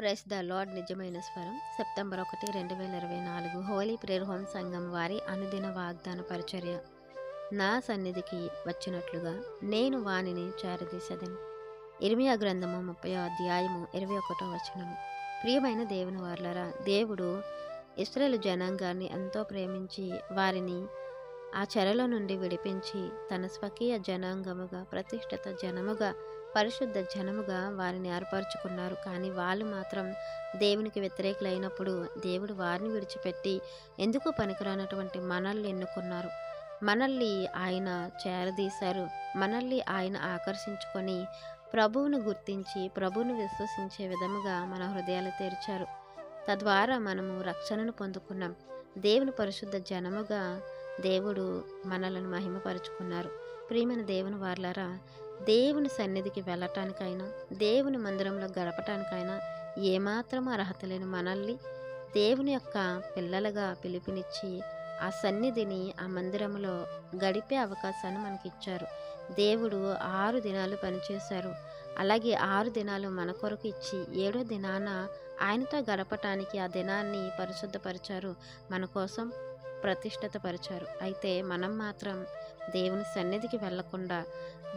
Press the lord నిజమైన స్వరం. September ఒకటి రెండు వేల ఇరవై నాలుగు. హోలీ ప్రేర్ హోమ్ సంఘం వారి అనుదిన వాగ్దాన పరిచర్య. నా సన్నిధికి వచ్చినట్లుగా నేను వానిని చేరదీసెదను. ఇర్మియా గ్రంథము ముప్పై అధ్యాయము ఇరవై ఒకటో వచనము. ప్రియమైన దేవుని వార్లరా దేవుడు ఇస్రాయేల్ జనాంగాన్ని ఎంతో ప్రేమించి వారిని ఆ చెరలో నుండి విడిపించి తన స్వకీయ జనాంగముగా ప్రతిష్ఠిత జనముగా పరిశుద్ధ జనముగా వారిని ఏర్పరచుకున్నారు. కానీ వాళ్ళు మాత్రం దేవునికి వ్యతిరేకులైనప్పుడు దేవుడు వారిని విడిచిపెట్టి ఎందుకు పనికిరానటువంటి మనల్ని ఎన్నుకున్నారు? మనల్ని ఆయన చేరదీశారు. మనల్ని ఆయన ఆకర్షించుకొని ప్రభువును గుర్తించి ప్రభువును విశ్వసించే విధముగా మన హృదయాలు తెరిచారు. తద్వారా మనము రక్షణను పొందుకున్నాం. దేవుని పరిశుద్ధ జనముగా దేవుడు మనలను మహిమపరుచుకున్నారు. ప్రియమైన దేవుని వార్లారా దేవుని సన్నిధికి వెళ్ళటానికైనా దేవుని మందిరంలో గడపటానికైనా ఏమాత్రం అర్హత లేని మనల్ని దేవుని యొక్క పిల్లలుగా పిలుపునిచ్చి ఆ సన్నిధిని ఆ మందిరంలో గడిపే అవకాశాన్ని మనకి ఇచ్చారు దేవుడు ఆరు దినాలు పనిచేశారు. అలాగే ఆరు దినాలు మన కొరకు ఇచ్చి ఏడో దినాన ఆయనతో గడపటానికి ఆ దినాన్ని పరిశుద్ధపరిచారు మన కోసం ప్రతిష్ఠితపరిచారు. అయితే మనం మాత్రం దేవుని సన్నిధికి వెళ్ళకుండా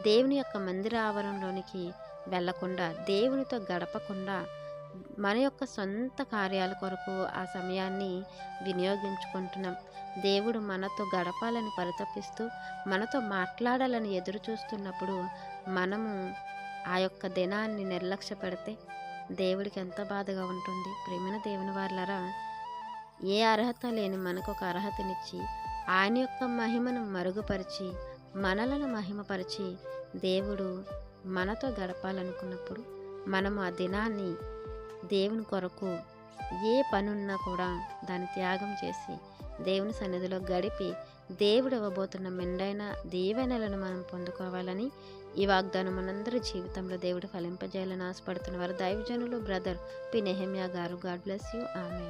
దేవుని యొక్క మందిర ఆవరణలోనికి వెళ్ళకుండా దేవునితో గడపకుండా మన యొక్క సొంత కార్యాల కొరకు ఆ సమయాన్ని వినియోగించుకుంటున్నాం. దేవుడు మనతో గడపాలని పరితపిస్తూ మనతో మాట్లాడాలని ఎదురు చూస్తున్నప్పుడు మనము ఆ యొక్క దినాన్ని నిర్లక్ష్య పెడితే దేవుడికి ఎంత బాధగా ఉంటుంది. ప్రేమిన దేవుని వాళ్ళరా ఏ అర్హత లేని మనకు ఒక అర్హతనిచ్చి ఆయన యొక్క మహిమను మరుగుపరిచి మనలను మహిమపరిచి దేవుడు మనతో గడపాలనుకున్నప్పుడు మనము ఆ దినాన్ని దేవుని కొరకు ఏ పనున్నా కూడా దాన్ని త్యాగం చేసి దేవుని సన్నిధిలో గడిపి దేవుడు ఇవ్వబోతున్న మెండైన దీవెనలను మనం పొందుకోవాలని ఈ వాగ్దానం మనందరి జీవితంలో దేవుడు ఫలింపజేయాలని ఆశపడుతున్న వారు దైవజనులు బ్రదర్ పి నెహమ్యా గారు. God bless you. ఆమె